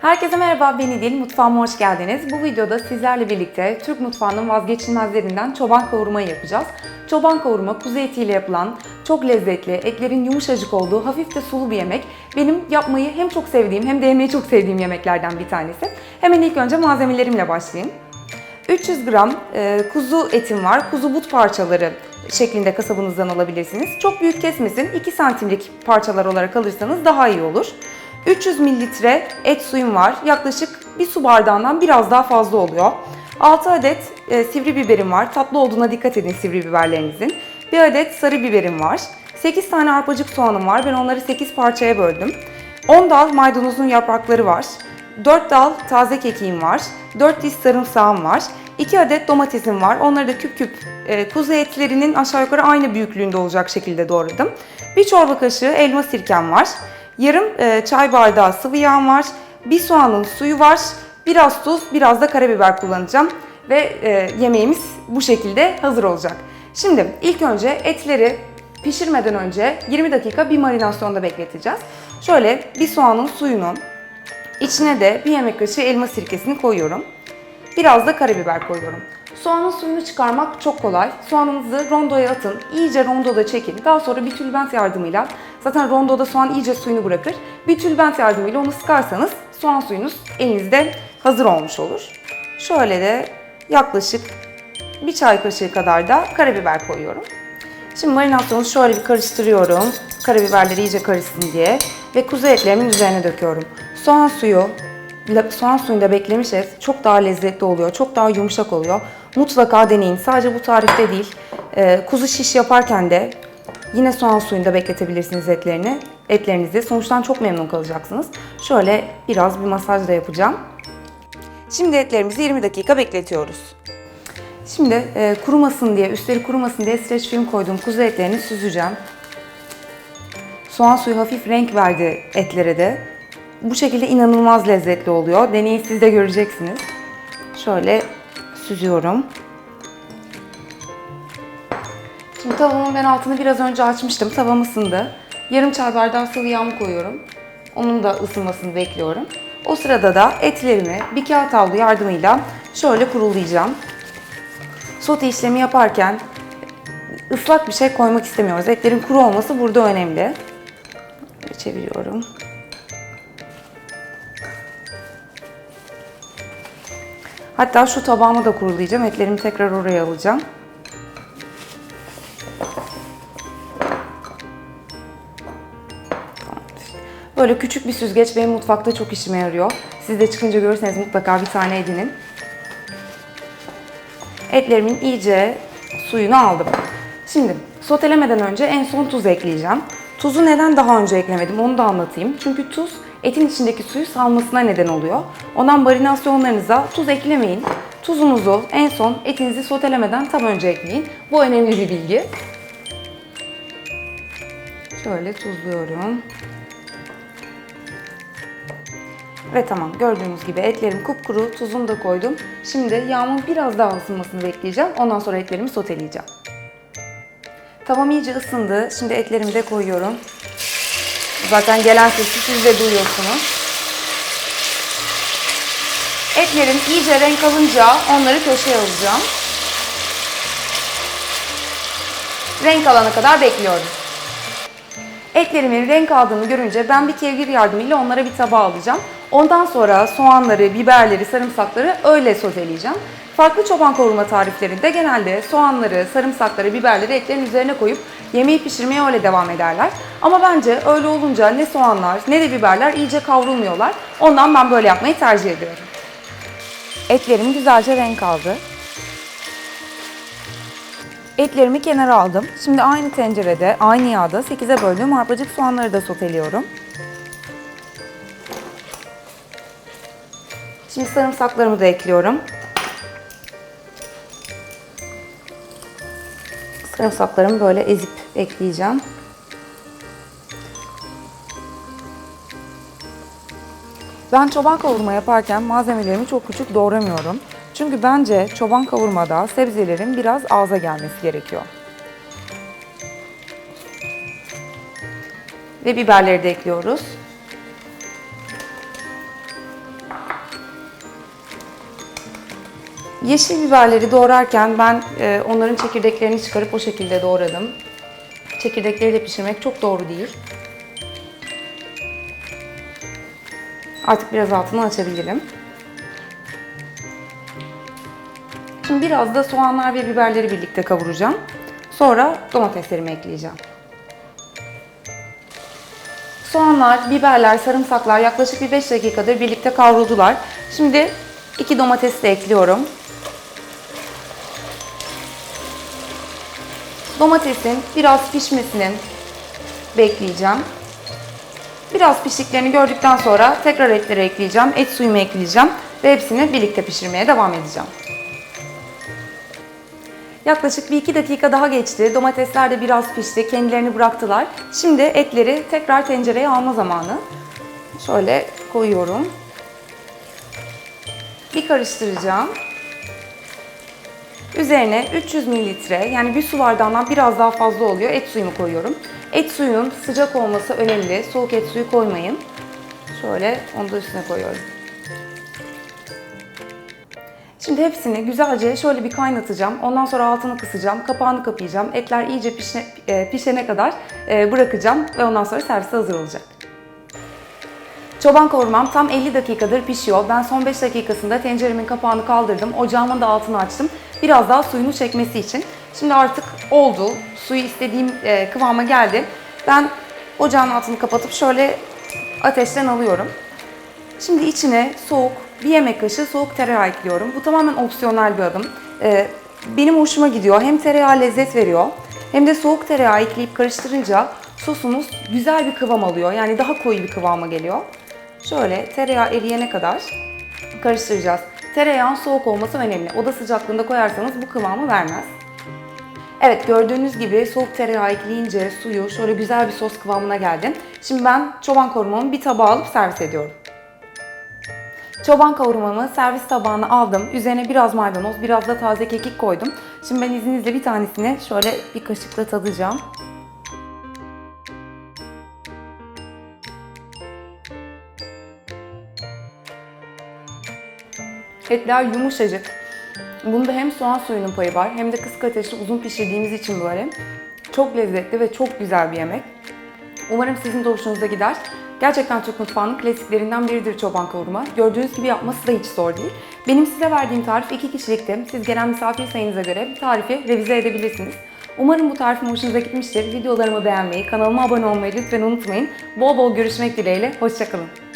Herkese merhaba, ben İdil. Mutfağıma hoş geldiniz. Bu videoda sizlerle birlikte Türk mutfağının vazgeçilmezlerinden çoban kavurmayı yapacağız. Çoban kavurma kuzu etiyle yapılan, çok lezzetli, etlerin yumuşacık olduğu, hafif de sulu bir yemek. Benim yapmayı hem çok sevdiğim hem de yemeyi çok sevdiğim yemeklerden bir tanesi. Hemen ilk önce malzemelerimle başlayayım. 300 gram e, kuzu etim var. Kuzu but parçaları şeklinde kasabınızdan alabilirsiniz. Çok büyük kesmesin. 2 santimlik parçalar olarak alırsanız daha iyi olur. 300 mililitre et suyum var. Yaklaşık bir su bardağından biraz daha fazla oluyor. 6 adet e, sivri biberim var. Tatlı olduğuna dikkat edin sivri biberlerinizin. 1 adet sarı biberim var. 8 tane arpacık soğanım var. Ben onları 8 parçaya böldüm. 10 dal maydanozun yaprakları var. 4 dal taze kekiğim var. 4 diş sarımsağım var. 2 adet domatesim var. Onları da küp küp e, kuzu etlerinin aşağı yukarı aynı büyüklüğünde olacak şekilde doğradım. Bir çorba kaşığı elma sirkem var. Yarım e, çay bardağı sıvı yağım var. Bir soğanın suyu var. Biraz tuz, biraz da karabiber kullanacağım. Ve e, yemeğimiz bu şekilde hazır olacak. Şimdi ilk önce etleri pişirmeden önce 20 dakika bir marinasyonda bekleteceğiz. Şöyle bir soğanın suyunu, içine de bir yemek kaşığı elma sirkesini koyuyorum. Biraz da karabiber koyuyorum. Soğanın suyunu çıkarmak çok kolay. Soğanınızı rondoya atın, iyice rondoda çekin. Daha sonra bir tülbent yardımıyla, zaten rondoda soğan iyice suyunu bırakır. Bir tülbent yardımıyla onu sıkarsanız soğan suyunuz elinizde hazır olmuş olur. Şöyle de yaklaşık bir çay kaşığı kadar da karabiber koyuyorum. Şimdi marinasyonu şöyle bir karıştırıyorum. Karabiberleri iyice karışsın diye. Ve kuzu etlerimin üzerine döküyorum. Soğan suyu, soğan suyunda beklemiş et çok daha lezzetli oluyor. Çok daha yumuşak oluyor. Mutlaka deneyin. Sadece bu tarifte değil. Ee, kuzu şiş yaparken de yine soğan suyunda bekletebilirsiniz etlerini. Etlerinizi. Sonuçtan çok memnun kalacaksınız. Şöyle biraz bir masaj da yapacağım. Şimdi etlerimizi 20 dakika bekletiyoruz. Şimdi e, kurumasın diye, üstleri kurumasın diye streç film koyduğum kuzu etlerini süzeceğim. Soğan suyu hafif renk verdi etlere de. Bu şekilde inanılmaz lezzetli oluyor. Deneyin siz de göreceksiniz. Şöyle süzüyorum. Şimdi tavamın ben altını biraz önce açmıştım. Tavam ısındı. Yarım çay bardağı sıvı yağımı koyuyorum. Onun da ısınmasını bekliyorum. O sırada da etlerimi bir kağıt havlu yardımıyla şöyle kurulayacağım. Sote işlemi yaparken ıslak bir şey koymak istemiyoruz. Etlerin kuru olması burada önemli. Böyle çeviriyorum. Hatta şu tabağımı da kurulayacağım. Etlerimi tekrar oraya alacağım. Böyle küçük bir süzgeç benim mutfakta çok işime yarıyor. Siz de çıkınca görürseniz mutlaka bir tane edinin. Etlerimin iyice suyunu aldım. Şimdi sotelemeden önce en son tuz ekleyeceğim. Tuzu neden daha önce eklemedim onu da anlatayım. Çünkü tuz etin içindeki suyu salmasına neden oluyor. Ondan marinasyonlarınıza tuz eklemeyin. Tuzunuzu en son etinizi sotelemeden tam önce ekleyin. Bu önemli bir bilgi. Şöyle tuzluyorum. Ve tamam gördüğünüz gibi etlerim kupkuru, tuzumu da koydum. Şimdi yağımın biraz daha ısınmasını bekleyeceğim. Ondan sonra etlerimi soteleyeceğim. Tavam iyice ısındı. Şimdi etlerimi de koyuyorum. Zaten gelen sesi siz de duyuyorsunuz. Etlerim iyice renk alınca onları köşeye alacağım. Renk alana kadar bekliyorum. Etlerimin renk aldığını görünce ben bir kevgir yardımıyla onlara bir tabağa alacağım. Ondan sonra soğanları, biberleri, sarımsakları öyle soteleyeceğim. Farklı çoban kavurma tariflerinde genelde soğanları, sarımsakları, biberleri etlerin üzerine koyup yemeği pişirmeye öyle devam ederler. Ama bence öyle olunca ne soğanlar ne de biberler iyice kavrulmuyorlar. Ondan ben böyle yapmayı tercih ediyorum. Etlerim güzelce renk aldı. Etlerimi kenara aldım. Şimdi aynı tencerede, aynı yağda 8'e böldüğüm arpacık soğanları da soteliyorum. Şimdi sarımsaklarımı da ekliyorum. Sarımsaklarımı böyle ezip ekleyeceğim. Ben çoban kavurma yaparken malzemelerimi çok küçük doğramıyorum. Çünkü bence çoban kavurmada sebzelerin biraz ağza gelmesi gerekiyor. Ve biberleri de ekliyoruz. Yeşil biberleri doğrarken ben e, onların çekirdeklerini çıkarıp o şekilde doğradım. Çekirdekleriyle pişirmek çok doğru değil. Artık biraz altını açabilirim. Şimdi biraz da soğanlar ve biberleri birlikte kavuracağım. Sonra domateslerimi ekleyeceğim. Soğanlar, biberler, sarımsaklar yaklaşık bir 5 dakikadır birlikte kavruldular. Şimdi iki domates de ekliyorum. Domatesin biraz pişmesini bekleyeceğim. Biraz piştiklerini gördükten sonra tekrar etleri ekleyeceğim. Et suyumu ekleyeceğim ve hepsini birlikte pişirmeye devam edeceğim. Yaklaşık bir iki dakika daha geçti. Domatesler de biraz pişti. Kendilerini bıraktılar. Şimdi etleri tekrar tencereye alma zamanı. Şöyle koyuyorum. Bir karıştıracağım. Üzerine 300 mililitre yani bir su bardağından biraz daha fazla oluyor et suyumu koyuyorum. Et suyun sıcak olması önemli. Soğuk et suyu koymayın. Şöyle onu da üstüne koyuyorum. Şimdi hepsini güzelce şöyle bir kaynatacağım. Ondan sonra altını kısacağım. Kapağını kapayacağım. Etler iyice pişene, e, pişene kadar e, bırakacağım ve ondan sonra servise hazır olacak. Çoban kavurmam tam 50 dakikadır pişiyor. Ben son 5 dakikasında tenceremin kapağını kaldırdım. Ocağımın da altını açtım. Biraz daha suyunu çekmesi için. Şimdi artık oldu. Suyu istediğim e, kıvama geldi. Ben ocağın altını kapatıp şöyle ateşten alıyorum. Şimdi içine soğuk bir yemek kaşığı soğuk tereyağı ekliyorum. Bu tamamen opsiyonel bir adım. Ee, benim hoşuma gidiyor. Hem tereyağı lezzet veriyor hem de soğuk tereyağı ekleyip karıştırınca sosumuz güzel bir kıvam alıyor. Yani daha koyu bir kıvama geliyor. Şöyle tereyağı eriyene kadar karıştıracağız. Tereyağın soğuk olması önemli. Oda sıcaklığında koyarsanız bu kıvamı vermez. Evet gördüğünüz gibi soğuk tereyağı ekleyince suyu şöyle güzel bir sos kıvamına geldi. Şimdi ben çoban kavurmamı bir tabağa alıp servis ediyorum. Çoban kavurmamı servis tabağına aldım. Üzerine biraz maydanoz, biraz da taze kekik koydum. Şimdi ben izninizle bir tanesini şöyle bir kaşıkla tadacağım. Etler yumuşacık. Bunda hem soğan suyunun payı var hem de kısık ateşte uzun pişirdiğimiz için böyle çok lezzetli ve çok güzel bir yemek. Umarım sizin de hoşunuza gider. Gerçekten Türk mutfağının klasiklerinden biridir çoban kavurma. Gördüğünüz gibi yapması da hiç zor değil. Benim size verdiğim tarif iki kişilikti. Siz gelen misafir sayınıza göre tarifi revize edebilirsiniz. Umarım bu tarifim hoşunuza gitmiştir. Videolarımı beğenmeyi, kanalıma abone olmayı lütfen unutmayın. Bol bol görüşmek dileğiyle. Hoşçakalın.